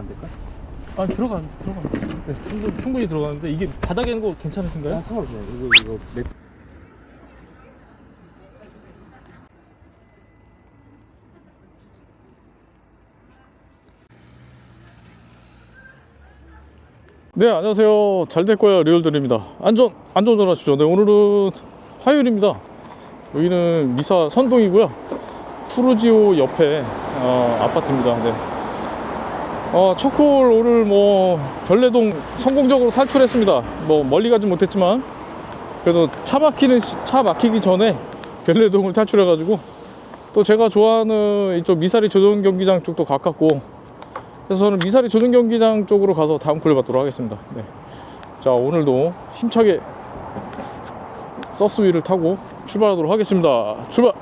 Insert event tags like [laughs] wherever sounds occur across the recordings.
안 될까? 아 들어가 들어가. 네, 충분히, 충분히 들어가는데 이게 바닥에 있는 거 괜찮으신가요? 아, 상관없어요. 이거, 이거 몇네 안녕하세요 잘될 거야 리얼들입니다 안전 안전운전 하시죠 네 오늘은 화요일입니다 여기는 미사 선동이고요 푸르지오 옆에 어, 아파트입니다 네. 어, 첫콜 오늘 뭐 별내동 성공적으로 탈출했습니다 뭐 멀리 가진 못했지만 그래도 차 막히는 시- 차 막히기 전에 별내동을 탈출해 가지고 또 제가 좋아하는 이쪽 미사리 조정 경기장 쪽도 가깝고 그래서 저는 미사리 조정 경기장 쪽으로 가서 다음 콜을 받도록 하겠습니다. 네. 자 오늘도 힘차게 서스 위를 타고 출발하도록 하겠습니다. 출발!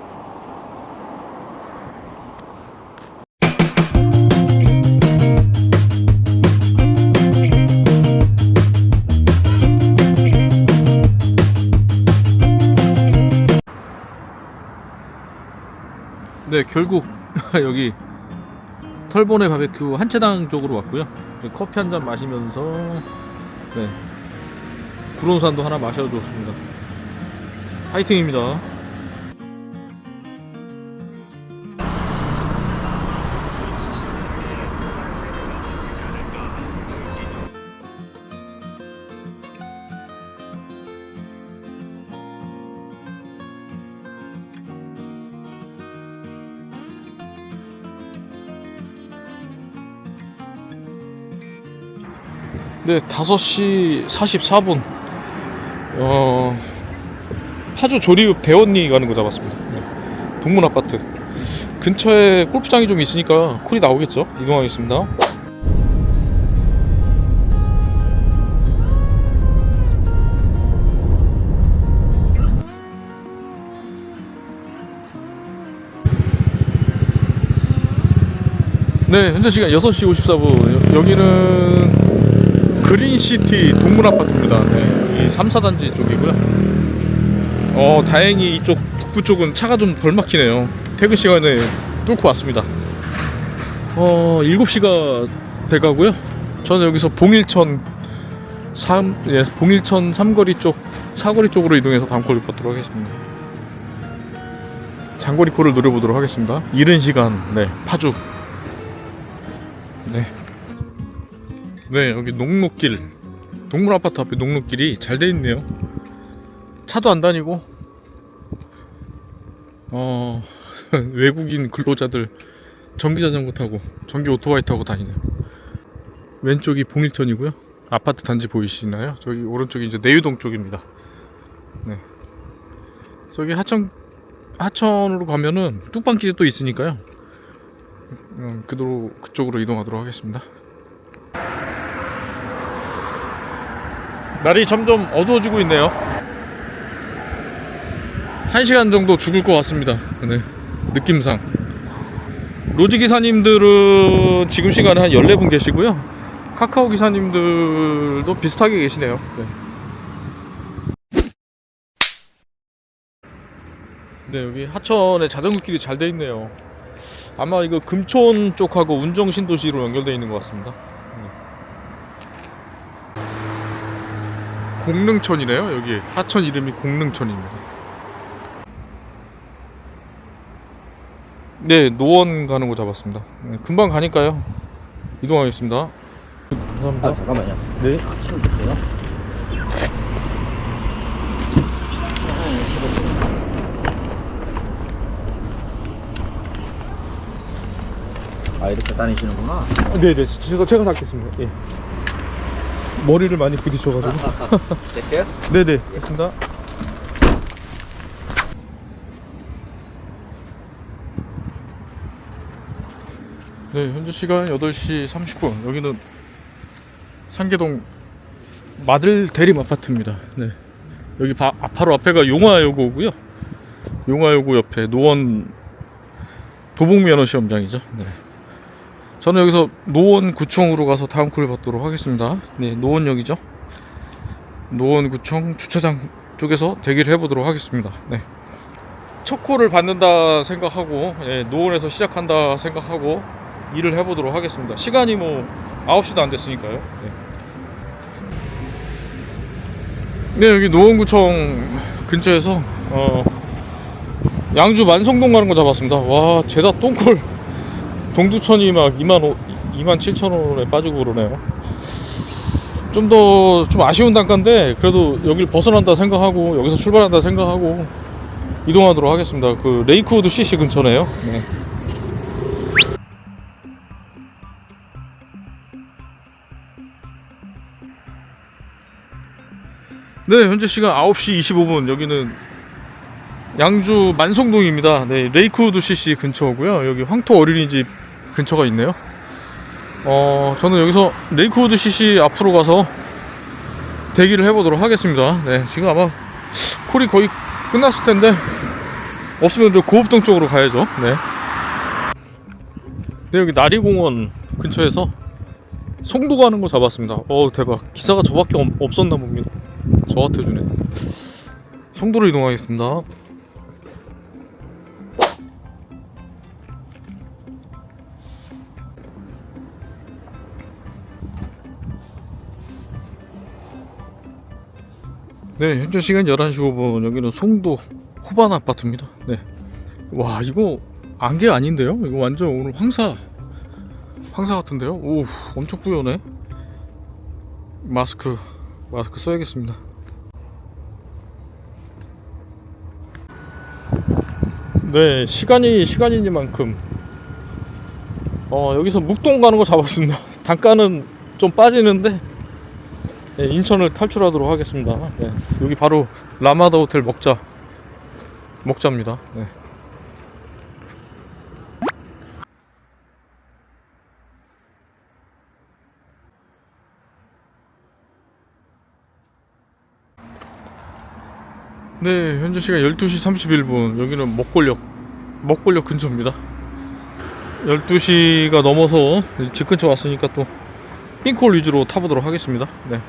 네 결국 [laughs] 여기 털보네 바베큐 한채당 쪽으로 왔고요. 네, 커피 한 잔 마시면서 네 구론산도 하나 마셔줬습니다. 화이팅입니다. 네, 5시 44분. 어, 파주 조리읍 대원리 가는 거 잡았습니다. 네. 동문 아파트. 근처에 골프장이 좀 있으니까 콜이 나오겠죠? 이동하겠습니다. 네, 현재 시간 6시 54분. 여기는 그린시티 동물 아파트입니다. 네, 이 3, 4단지 쪽이고요. 어, 다행히 이쪽 북부 쪽은 차가 좀 덜 막히네요. 퇴근 시간에 뚫고 왔습니다. 어, 7시가 돼가고요. 저는 여기서 봉일천 3, 예, 봉일천 삼거리 쪽, 사거리 쪽으로 이동해서 다음 콜을 받도록 하겠습니다. 장거리 콜을 노려보도록 하겠습니다. 이른 시간, 네, 파주. 네, 여기 농로길. 동물 아파트 앞에 농로길이 잘 돼 있네요. 차도 안 다니고, 어, [laughs] 외국인 근로자들 전기 자전거 타고, 전기 오토바이 타고 다니네요. 왼쪽이 봉일천이고요. 아파트 단지 보이시나요? 저기 오른쪽이 이제 내유동 쪽입니다. 네. 저기 하천, 하천으로 가면은 뚝방길이 또 있으니까요. 음, 그도로 그쪽으로 이동하도록 하겠습니다. 날이 점점 어두워지고 있네요. 한 시간 정도 죽을 것 같습니다. 네, 느낌상. 로지 기사님들은 지금 시간에 한 14분 계시고요. 카카오 기사님들도 비슷하게 계시네요. 네. 네, 여기 하천에 자전거 길이 잘 돼 있네요. 아마 이거 금촌 쪽하고 운정 신도시로 연결되어 있는 것 같습니다. 네. 공릉천이네요. 여기 하천 이름이 공릉천입니다. 네, 노원 가는 거 잡았습니다. 네, 금방 가니까요. 이동하겠습니다. 감사합니다. 아, 잠깐만요. 네. 치우겠어요 아, 이렇게 다니시는구나. 네네, 제가 제가 닦겠습니다. 예. 머리를 많이 부딪혀가지고. 될게요? [laughs] 네네, 됐습니다. 네, 현재 시간 8시 30분. 여기는 상계동 마들 대림 아파트입니다. 네. 여기 바, 아, 바로 앞에가 용화여고고요. 용화여고 옆에 노원 도봉면허 시험장이죠. 네. 저는 여기서 노원구청으로 가서 다음 콜 받도록 하겠습니다. 네, 노원역이죠. 노원구청 주차장 쪽에서 대기를 해보도록 하겠습니다. 네. 첫 콜을 받는다 생각하고 예, 노원에서 시작한다 생각하고 일을 해보도록 하겠습니다. 시간이 뭐 9시도 안 됐으니까요. 네. 네, 여기 노원구청 근처에서 어, 양주 만성동 가는 거 잡았습니다. 와, 죄다 똥콜 동두천이 막 2만 5, 2만 7천 원에 빠지고 그러네요. 좀 더좀 아쉬운 단가인데 그래도 여길 벗어난다 생각하고 여기서 출발한다 생각하고 이동하도록 하겠습니다. 그 레이크우드 CC 근처네요. 네. 네, 현재 시간 9시 25분. 여기는 양주 만성동입니다. 네, 레이크우드 CC 근처고요. 여기 황토 어린이집 근처가 있네요. 어, 저는 여기서 레이크우드 CC 앞으로 가서 대기를 해보도록 하겠습니다. 네, 지금 아마 콜이 거의 끝났을 텐데 없으면 저 고읍동 쪽으로 가야죠. 네. 네, 여기 나리공원 근처에서 송도 가는 거 잡았습니다. 어, 대박. 기사가 저밖에 없, 없었나 봅니다. 저한테 주네. 송도로 이동하겠습니다. 네, 현재 시간 11시 5분. 여기는 송도 호반 아파트입니다. 네. 와, 이거 안개 아닌데요? 이거 완전 오늘 황사 황사 같은데요? 오, 엄청 뿌연해. 마스크 마스크 써야겠습니다. 네, 시간이 시간이니만큼 어, 여기서 묵동 가는 거 잡았습니다. [laughs] 단가는 좀 빠지는데 네, 인천을 탈출하도록 하겠습니다. 네, 여기 바로 라마다 호텔 먹자 먹자입니다. 네. 네, 현재 시간 12시 31분. 여기는 먹골역, 먹골역 근처입니다. 12시가 넘어서 집 근처 왔으니까 또 핑콜 위주로 타보도록 하겠습니다. 네.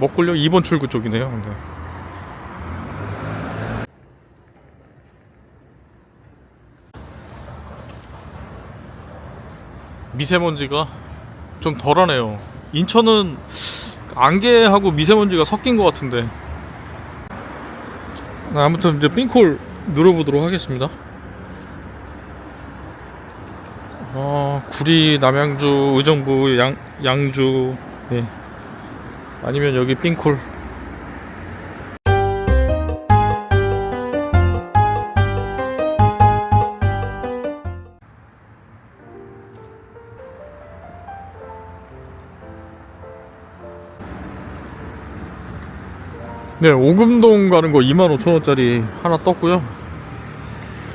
먹골역 2번 출구 쪽이네요. 네. 미세먼지가 좀 덜하네요. 인천은 안개하고 미세먼지가 섞인 것 같은데 아무튼 이제 冰콜 눌러보도록 하겠습니다. 어, 구리, 남양주, 의정부, 양, 양주, 예. 아니면 여기 冰콜. 네, 오금동 가는 거 25,000원짜리 하나 떴고요.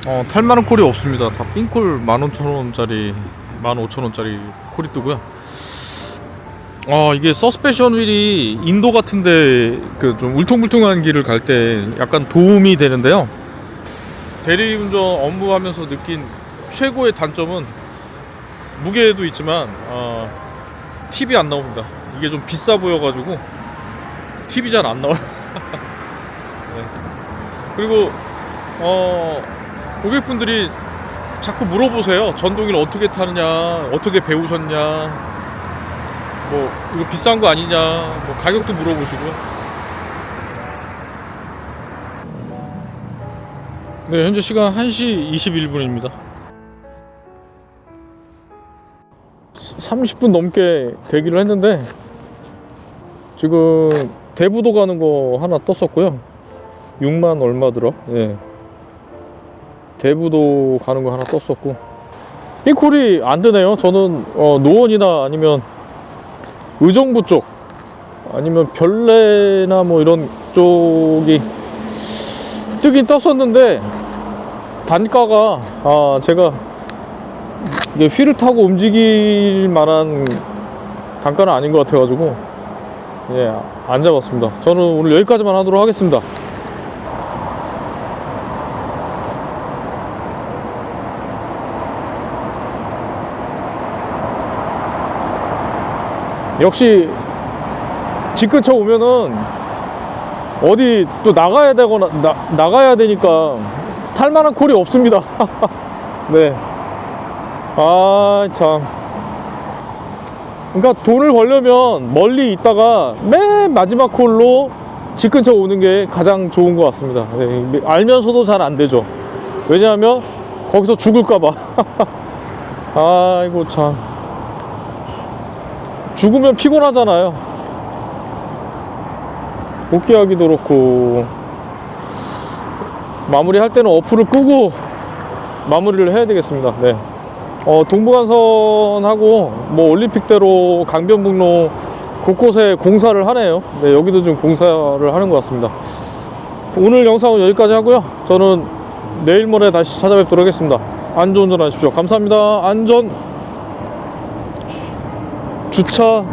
어, 탈만한 콜이 없습니다. 다 冰콜 15,000원짜리, 15,000원짜리 콜이 뜨고요. 어, 이게 서스펜션 휠이 인도 같은데 그 좀 울퉁불퉁한 길을 갈 때 약간 도움이 되는데요. 대리운전 업무하면서 느낀 최고의 단점은 무게도 있지만 어, 팁이 안 나옵니다. 이게 좀 비싸 보여가지고 팁이 잘 안 나와요. [laughs] 네. 그리고 어 고객분들이 자꾸 물어보세요. 전동일 어떻게 타느냐, 어떻게 배우셨냐, 뭐 이거 비싼 거 아니냐, 뭐 가격도 물어보시고요. 네, 현재 시간 1시 21분입니다. 30분 넘게 대기를 했는데 지금 대부도 가는 거 하나 떴었고요. 6만 얼마 들어. 예. 대부도 가는 거 하나 떴었고. 삐콜이 안 뜨네요. 저는 어, 노원이나 아니면 의정부 쪽 아니면 별내나 뭐 이런 쪽이 뜨긴 떴었는데 단가가 아 제가 이게 휠을 타고 움직일 만한 단가는 아닌 것 같아 가지고 예, 안 잡았습니다. 저는 오늘 여기까지만 하도록 하겠습니다. 역시 집 근처 오면은 어디 또 나가야 되거나 나, 나가야 되니까 탈만한 콜이 없습니다. [laughs] 네. 아, 참. 그러니까 돈을 벌려면 멀리 있다가 맨 마지막 콜로 집 근처 오는 게 가장 좋은 것 같습니다. 네, 알면서도 잘 안 되죠. 왜냐하면 거기서 죽을까봐. [laughs] 아이고, 참. 죽으면 피곤하잖아요. 복귀하기도 그렇고 마무리할 때는 어플을 끄고 마무리를 해야 되겠습니다. 네. 어, 동부간선하고 뭐 올림픽대로 강변북로 곳곳에 공사를 하네요. 네, 여기도 좀 공사를 하는 것 같습니다. 오늘 영상은 여기까지 하고요. 저는 내일 모레 다시 찾아뵙도록 하겠습니다. 안전운전 하십시오. 감사합니다. 안전 주차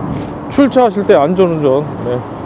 출차하실 때 안전운전. 네.